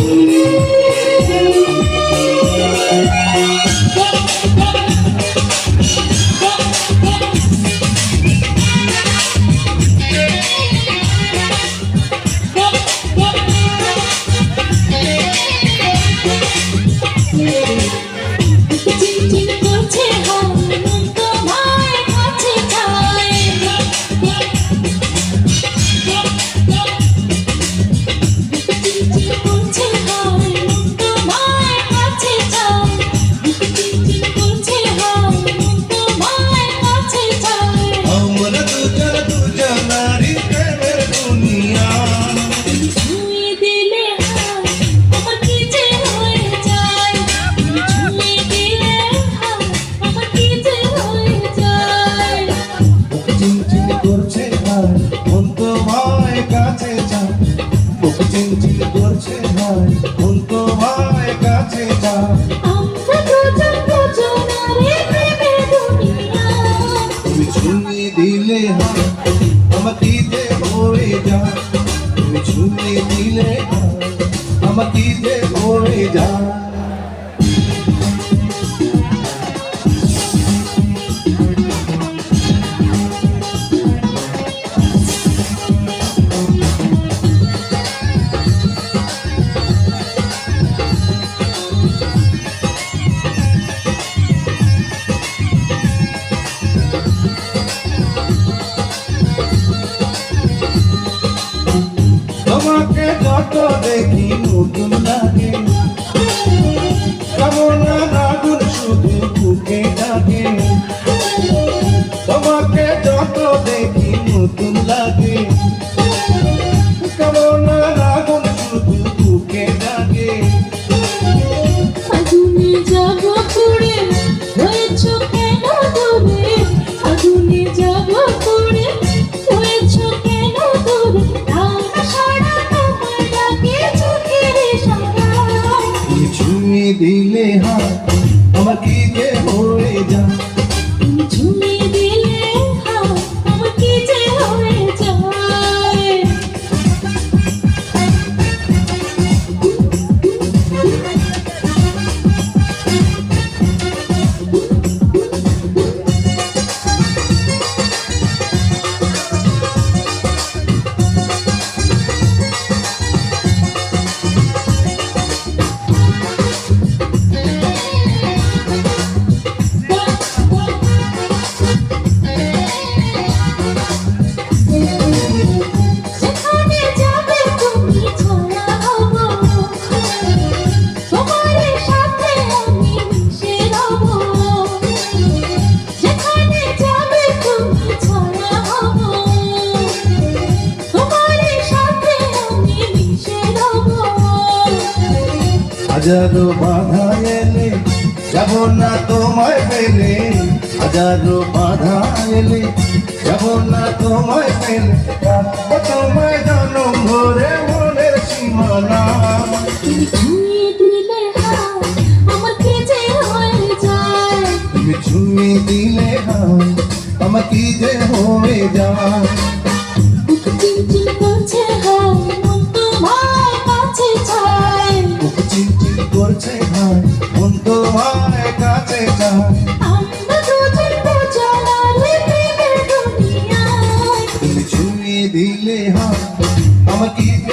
চিনচিন চিনচিন করছে ভাই মন তোমায় কাছে চায় বুক চিনচিন করছে ভাই মন তোমায় কাছে দুনিয়া তুমি ছুঁয়ে দিলে হাত আমার কি যে হয়ে যায় তুমি ছুঁয়ে দিলে হাত আমার কি যে যত দেখি নতুন লাগে। কামনা আগুন শুধু বুকে ডাকে তোমাকে যত দেখি নতুন লাগে। আমার কি যে হয়ে যা? তুমি হাজারো বাধা এলে যাব না তোমায় পেলে। হাজারো বাধা এলে যাব না তোমায় পেলে। তোমায় জনম ভরে মনের সীমানা। তুমি ছুঁয়ে দিলে হাত আমার কি যে হয়ে যায়? Come and keep me.